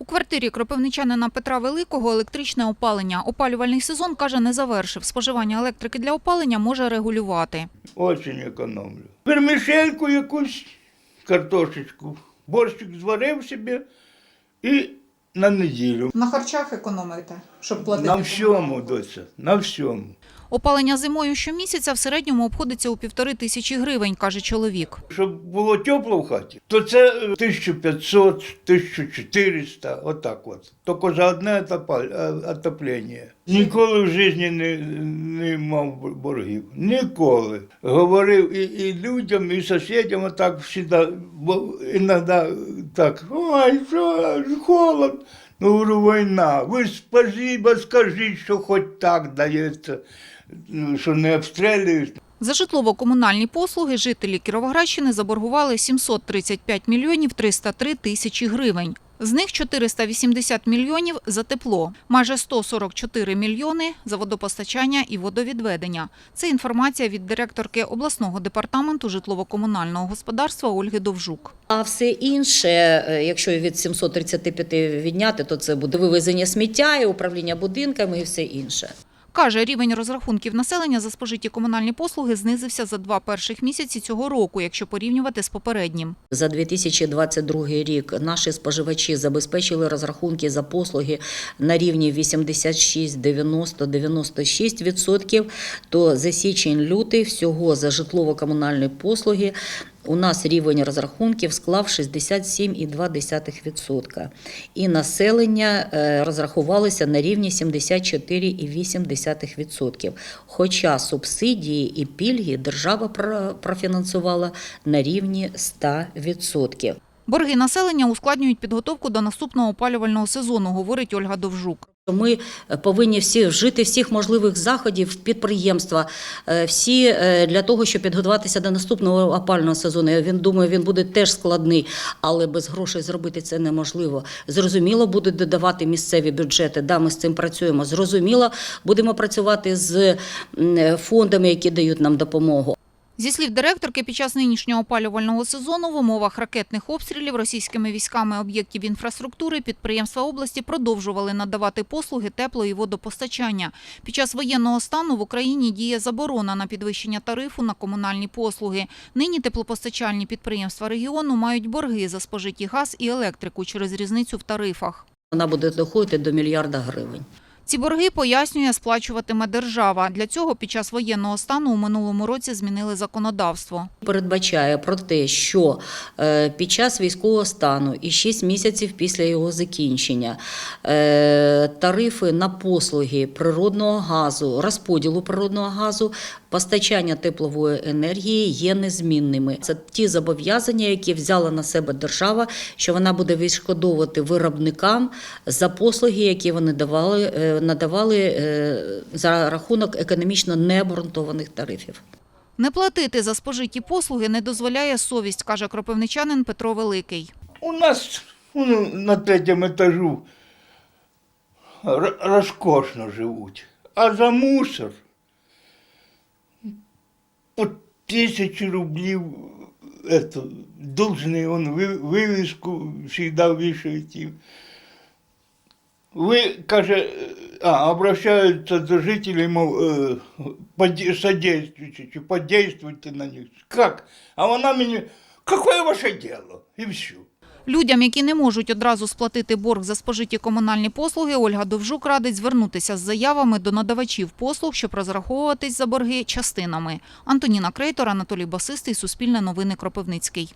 У квартирі кропивничанина Петра Великого електричне опалення. Опалювальний сезон, каже, не завершив. Споживання електрики для опалення може регулювати. Очень економлю. Вермішельку якусь, картошечку, борщик зварив собі і на неділю. На харчах економите, щоб платити. На всьому, доця, на всьому. Опалення зимою щомісяця в середньому обходиться у півтори тисячі гривень, каже чоловік. Щоб було тепло в хаті, то це е, 1500, 1400, отак от. Тільки за одне е, отоплення. Ніколи в житті не, не мав боргів. Ніколи. Говорив і, і людям, і сусідям отак завжди, бо іноді так, ой, що, холод. Ну, говорю, війна. Ви спасибо скажіть, що хоч так дається, що не обстрілюють. За житлово-комунальні послуги жителі Кіровоградщини заборгували 735 мільйонів 303 тисячі гривень. З них 480 мільйонів за тепло, майже 144 мільйони за водопостачання і водовідведення. Це інформація від директорки обласного департаменту житлово-комунального господарства Ольги Довжук. А все інше, е, якщо від 735 відняти, то це буде вивезення сміття і управління будинками і все інше. Каже, рівень розрахунків населення за спожиті комунальні послуги знизився за два перших місяці цього року, якщо порівнювати з попереднім. За 2022 рік наші споживачі забезпечили розрахунки за послуги на рівні 86, 90, 96 відсотків. То за січень-лютий всього за житлово-комунальні послуги у нас рівень розрахунків склав 67,2%. І населення е, розрахувалося на рівні 74,8%. Хоча субсидії і пільги держава про- профінансувала на рівні 100%. Борги населення ускладнюють підготовку до наступного опалювального сезону, говорить Ольга Довжук. Ми повинні всі вжити всіх можливих заходів підприємства, е, всі е, для того, щоб підготуватися до наступного опального сезону. Я він думаю, він буде теж складний, але без грошей зробити це неможливо. Зрозуміло, будуть додавати місцеві бюджети. Да, ми з цим працюємо. Зрозуміло, будемо працювати з фондами, які дають нам допомогу. Зі слів директорки, під час нинішнього опалювального сезону в умовах ракетних обстрілів російськими військами об'єктів інфраструктури підприємства області продовжували надавати послуги тепло- і водопостачання. Під час воєнного стану в Україні діє заборона на підвищення тарифу на комунальні послуги. Нині теплопостачальні підприємства регіону мають борги за спожиті газ і електрику через різницю в тарифах. Вона буде доходити до мільярда гривень. Ці борги, пояснює, сплачуватиме держава. Для цього під час воєнного стану у минулому році змінили законодавство. передбачає про те, що е, під час військового стану і 6 місяців після його закінчення е, тарифи на послуги природного газу, розподілу природного газу, постачання теплової енергії є незмінними. Це ті зобов'язання, які взяла на себе держава, що вона буде відшкодовувати виробникам за послуги, які вони давали, е, надавали е, за рахунок економічно необґрунтованих тарифів. Не платити за спожиті послуги не дозволяє совість, каже кропивничанин Петро Великий. У нас ну, на третьому етажу розкошно живуть. А за мусор по тисячі рублів это, должны, он вивіску завжди вішають їм. Ви, каже, а, обращаються до жителей, мов, е, поді- содействуйте, подействуйте на них. Как? А вона мені, какое ваше дело? І все. Людям, які не можуть одразу сплатити борг за спожиті комунальні послуги, Ольга Довжук радить звернутися з заявами до надавачів послуг, щоб розраховуватись за борги частинами. Антоніна Крейтор, Анатолій Басистий, Суспільне новини Кропивницький.